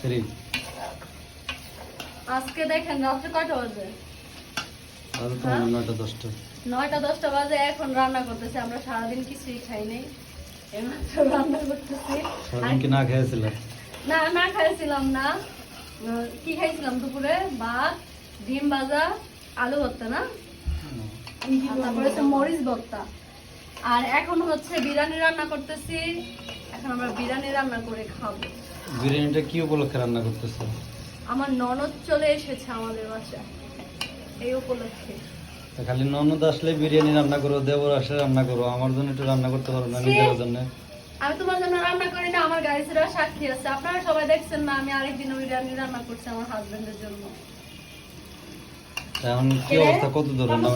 Three আজকে দেখেন রাত্রে কয়টা বাজে? তো হ্যাঁ? নয়টা দশটা। নয়টা দশটা বাজে এখন রান্না করতেছি। আমরা সারাদিন কিছুই খাই নাই। এইমাত্র রান্না করতেছি। সারাদিন কি না খেয়েছিলে? না না খাইছিলাম না। কি খাইছিলাম দুপুরে? ভাত ডিম ভাজা আলু ভর্তা না? তারপরে মরিচ ভর্তা। আর এখন হচ্ছে বিরিয়ানি রান্না করতেছি। এখন আমরা বিরিয়ানি রান্না করে খাব। বিরিয়ানিটা কি উপলক্ষে রান্না করতেছো? আমার ননদ চলে এসেছে আমাদের বাসায়। এই উপলক্ষে। খালি ননদ আসলে বিরিয়ানি রান্না করো দেবর আসলে রান্না করো আমার জন্য একটু রান্না করতে পারো না নিজের জন্য? আমি তোমার জন্য রান্না করি না আমার গাড়ি গাড়িরা সাক্ষী আছে। আপনারা সবাই দেখছেন না আমি আরেকদিন বিরিয়ানি রান্না করছি আমার হাজবেন্ডের জন্য। এখন কি অবস্থা? কত দূর রান্না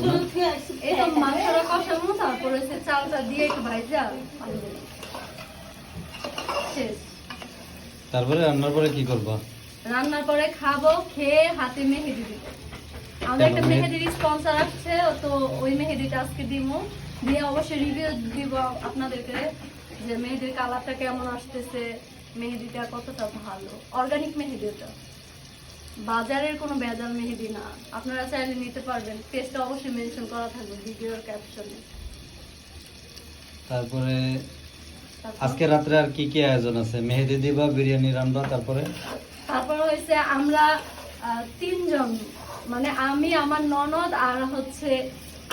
এই তো মাংসটা কষাবো তারপরে চালটা দিয়ে একটু ভাইজা তারপরে রান্নার পরে কি করবা? রান্নার পরে খাব খেয়ে হাতে মেহেদি দিব। আমাদের একটা মেহেদির স্পন্সর আসছে তো ওই মেহেদিটা আজকে দিব দিয়ে অবশ্যই রিভিউ দিব আপনাদেরকে যে মেহেদির কালারটা কেমন আসতেছে মেহেদিটা কতটা ভালো। অর্গানিক মেহেদি ওটা বাজারের কোনো ভেজাল মেহেদি না। আপনারা চাইলে নিতে পারবেন। টেস্টটা অবশ্যই মেনশন করা থাকবে ভিডিওর ক্যাপশনে তারপরে আজকে রাত্রে আর কি কি আয়োজন আছে? মেহেদি দিবা বিরিয়ানি রান্না তারপরে? তারপর হয়েছে আমরা তিনজন। মানে আমি আমার ননদ আর হচ্ছে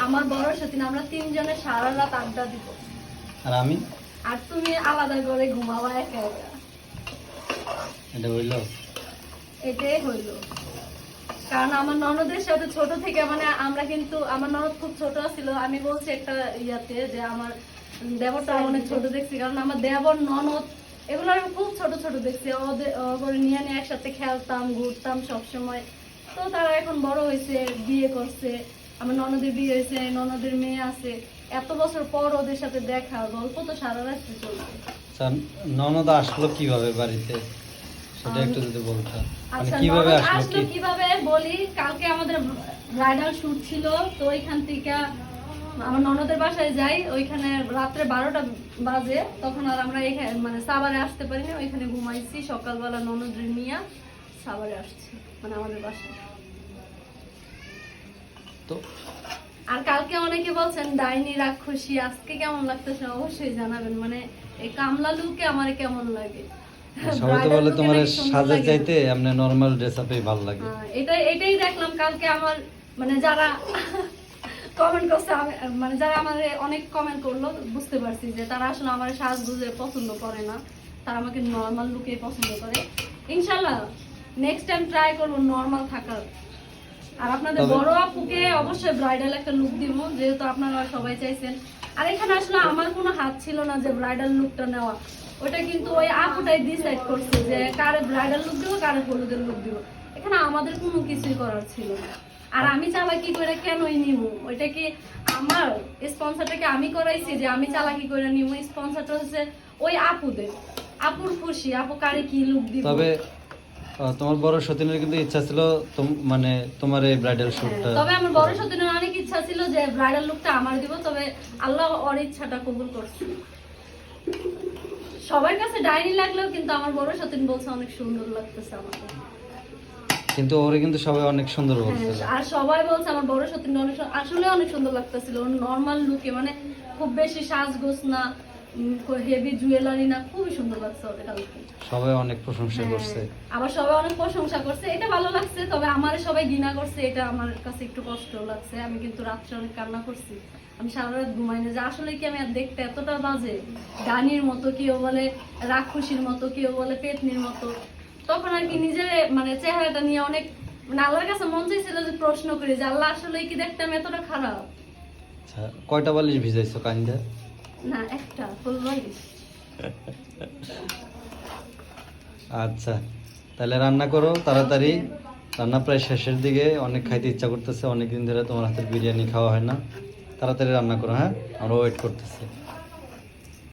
আমার বড় সতীন আমরা তিনজনে সারা রাত আড্ডা দিব। আর আমি? আর তুমি আলাদা করে ঘুমাবা একা একা। এটা বলল এটাই হইল। কারণ আমার ননদের সাথে ছোট থেকে মানে আমরা কিন্তু আমার ননদ খুব ছোট ছিল আমি বলছি একটা ইয়াতে যে আমার দেবরটা অনেক ছোট দেখছি কারণ আমার দেবর ননদ এগুলো আমি খুব ছোট ছোট দেখছি। ওদের নিয়ে নিয়ে একসাথে খেলতাম ঘুরতাম সবসময়। তো তারা এখন বড় হয়েছে বিয়ে করছে আমার ননদের বিয়ে হয়েছে ননদের মেয়ে আছে। এত বছর পর ওদের সাথে দেখা গল্প তো সারা রাত্রি চলছে। আচ্ছা, ননদ আসলো কীভাবে বাড়িতে? সেটা একটু যদি বলতে। মানে আচ্ছা কীভাবে আসলো আসলো কীভাবে বলি কালকে আমাদের ব্রাইডাল শুট ছিল তো ওইখান থেকে আমার ননদের বাসায় যাই ওইখানে রাত্রে বারোটা বাজে তখন আর আমরা এখানে মানে সাভারে আসতে পারিনি ওইখানে ঘুমাইছি সকালবেলা ননদ নিয়ে সাভারে আসছি মানে আমাদের বাসায়। তো আর কালকে অনেকে বলছেন ডাইনি রাক্ষসী আজকে কেমন লাগতেছে? অবশ্যই জানাবেন মানে এই কামলা লুকে আমার কেমন লাগে। সবাই তো বলে তোমার সাজে চাইতে নর্মাল ড্রেস আপেই ভালো লাগে। হ্যাঁ, এটাই এটাই দেখলাম কালকে আমার মানে যারা কমেন্ট করছে মানে যারা আমাদের অনেক কমেন্ট করল বুঝতে পারছি যে তারা আসলে আমার সাজগুজে পছন্দ করে না। তারা আমাকে নর্মাল লুকে পছন্দ করে। ইনশাল্লাহ নেক্সট টাইম ট্রাই করব নর্মাল থাকার। আর আপনাদের বড় আপুকে অবশ্যই ব্রাইডাল একটা লুক দিব যেহেতু আপনারা সবাই চাইছেন। আর এখানে আসলে আমার কোনো হাত ছিল না যে ব্রাইডাল লুকটা নেওয়া। ওটা কিন্তু ওই আপুটাই ডিসাইড করছে যে কারে ব্রাইডাল লুক দিব কারে হলুদের লুক দিব। এখানে আমাদের কোনো কিছুই করার ছিল না। আর আমি চালাকি করে কেনই নিব ওইটা কি আমার স্পন্সরটাকে আমি করাইছি যে আমি চালাকি করে নিব স্পন্সরটা হচ্ছে ওই আপুদের। আপুর খুশি আপু কারে কি লুক দিব? তবে তোমার বড় সতীনের কিন্তু ইচ্ছা ছিল মানে তোমার এই ব্রাইডাল শুটটা হ্যাঁ, তবে আমার বড় সতীনের অনেক ইচ্ছা ছিল যে ব্রাইডাল লুকটা আমার দিব তবে আল্লাহ ওর ইচ্ছাটা কবুল করছে। সবার কাছে ডাইনি লাগলেও কিন্তু আমার বড় সতীন বলছে অনেক সুন্দর লাগতেছে আমাকে। কিন্তু ওরে কিন্তু সবাই অনেক সুন্দর বলছিল হ্যাঁ, আর সবাই বলছে আমার বড় সতীন অনেক আসলে অনেক সুন্দর লাগতেছিল নর্মাল লুকে মানে খুব বেশি সাজগোজ না হেভি জুয়েলারি না খুবই সুন্দর লাগছে কালকে সবাই অনেক প্রশংসা হ্যাঁ, করছে। আবার সবাই অনেক প্রশংসা করছে এটা ভালো লাগছে তবে আমার সবাই ঘৃণা করছে এটা আমার কাছে একটু কষ্ট লাগছে। আমি কিন্তু রাত্রে অনেক কান্না করছি আমি সারা রাত ঘুমাই না যে আসলে কি আমি আর দেখতে এতটা বাজে? গানির মতো কেউ বলে রাক্ষসীর মতো কেউ বলে পেতনির মতো। তখন আর কি নিজের মানে চেহারাটা নিয়ে অনেক মানে আল্লাহর কাছে মন চাইছিল যে প্রশ্ন করি যে আল্লাহ আসলে কি দেখতে আমি এতটা খারাপ? আচ্ছা কয়টা বালিশ ভিজাইছো কান্দা না একটা ফুল বালিশ। আচ্ছা তাহলে রান্না করো তাড়াতাড়ি। রান্না প্রায় শেষের দিকে অনেক খাইতে ইচ্ছা করতেছে অনেকদিন ধরে তোমার হাতের বিরিয়ানি খাওয়া হয় না। তাড়াতাড়ি রান্না করো হ্যাঁ? আমরা ওয়েট করতেছি।